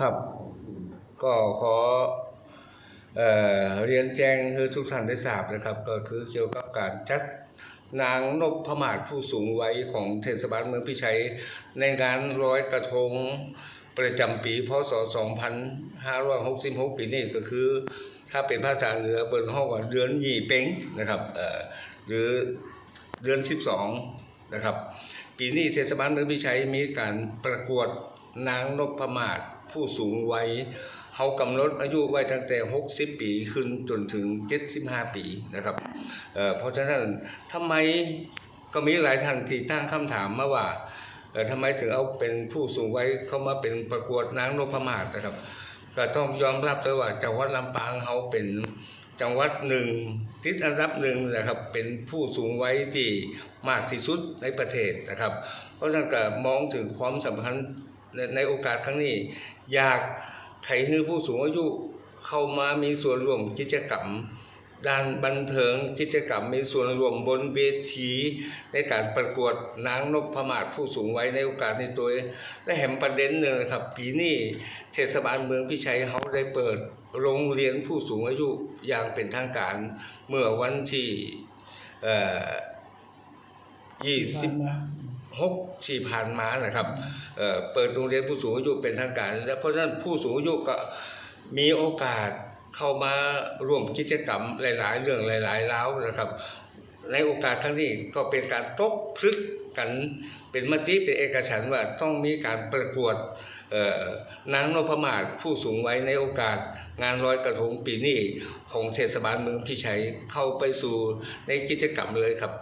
ครับ ก็ขอเอ่อเรียนแจ้งให้ทุกท่านได้ทราบนะครับ ก็คือเกี่ยวกับการจัดนางนพมาศผู้สูงวัยของเทศบาลเมืองพิชัย ในงานร้อยกระทงประจำปีพศ 2566 ปีนี้ก็คือ ถ้าเป็นภาษาเหนือเปิดห้องว่าเดือนยี่เป้งนะครับเอ่อหรือเดือน 12 นะครับ ปีนี้เทศบาลเมืองพิชัยมีการประกวดนางนพมาศ ผู้สูงวัยเขากำหนดอายุไว้ตั้งแต่ 60 ปีขึ้นจนถึง 75 ปีนะครับเเพราะฉะนั้นทำไมก็มีหลายท่านที่ตั้งคำถามมาว่าทำไมถึงเอาเป็นผู้สูงวัยเข้ามาเป็นประกวดนางนพมาศนะครับ ก็ต้องยอมรับเลยว่าจังหวัดลำปางเขาเป็นจังหวัดหนึ่งติดอันดับหนึ่งนะครับเป็นผู้สูงวัยที่มากที่สุดในประเทศนะครับ เพราะฉะนั้นก็มองถึงความสำคัญ ในในโอกาสครั้งนี้ อยากให้ให้ผู้สูงอายุเข้ามามีส่วนร่วมกิจกรรม ด้านบันเทิงกิจกรรมมีส่วนร่วมบนเวทีในการประกวดนางนพมาศผู้สูงวัยในโอกาสในตัวและแถมประเด็นหนึ่งนะครับ ปีนี้เทศบาลเมืองพิชัยเขาได้เปิดโรงเรียนผู้สูงอายุอย่างเป็นทางการเมื่อวันที่ยี่สิบ หกที่ผ่านมานะครับเเปิดโรงเรียนผู้สูงอายุเป็นทางการ และเพราะฉะนั้นผู้สูงอายุก็มีโอกาสเข้ามาร่วมกิจกรรมหลาย ๆ เรื่องหลายๆแล้วนะครับ ในโอกาสครั้งนี้ก็เป็นการตกพลึกกันเป็นมติเป็นเอกฉันท์ว่าต้องมีการประกวดเอ่อนางนพมาศผู้สูงไวัยในโอกาสงานลอยกระทงปีนี้ของเทศบาลเมืองพิชัยเข้าไปสู่ในกิจกรรมเลยครับ